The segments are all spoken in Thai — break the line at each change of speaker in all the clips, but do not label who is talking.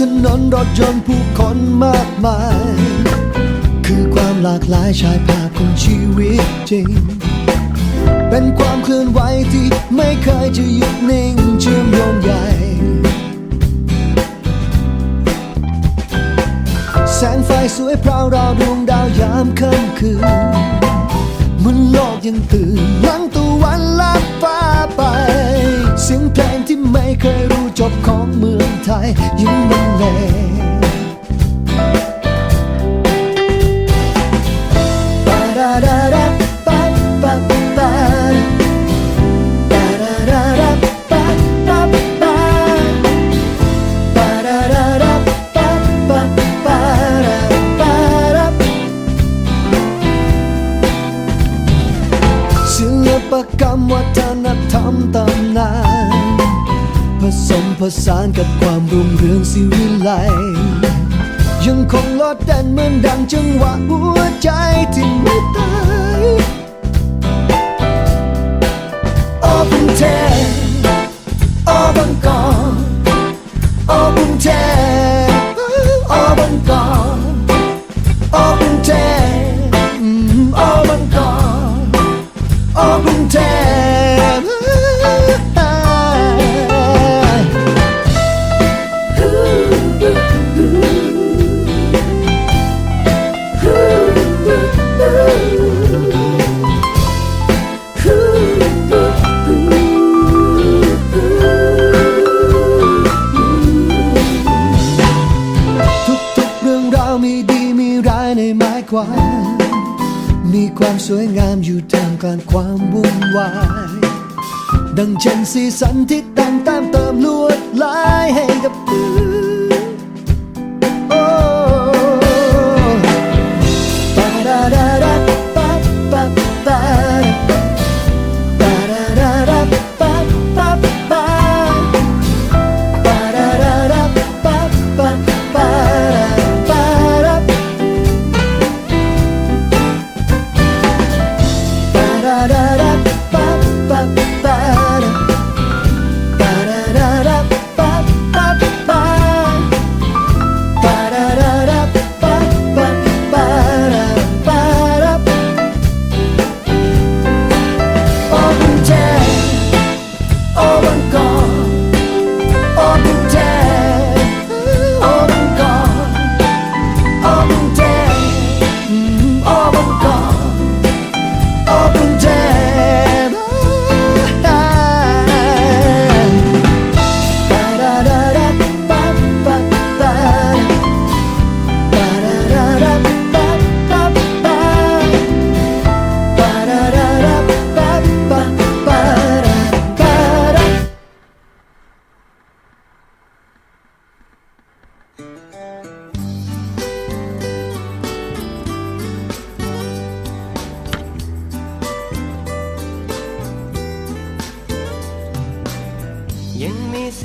ถนนรถยนต์ผู้คนมากมาย คือความหลากหลายชายภาพขอชีวิตจริง เป็นความเคลื่อนไหวที่ไม่เคยจะหยุดนิ่งเชื่อมโยงใหญ่ แสงไฟสวยพราวราวดวงดาวยามค่ำคืนมันโลกยังตื่นหลังตะวันลับฟ้าไป เสียงเพลงที่ไม่เคยรู้จบของเมืองไทยยังบรรเลง ปกรรมวัฒนธรรมตำนาน ผสมผสานกับความรุ่งเรืองสิวิไลยังคงลดเด่นเหมือนดังจังหวะหัวใจที่ไม่ตาย มีความสวยงามอยู่ท่ามกลางความวุ่นวาย ดังเช่นสีสันที่แต่งตามเติมลวดลายให้กับ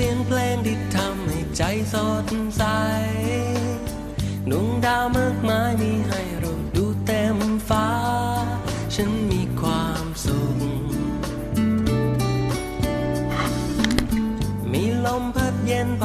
สียงเพลงที่ทำให้ใจสดใสดวงดาวมากมายมีให้เราดูเต็มฟ้า ฉันมีความสุข มีลมพัดเย็นพ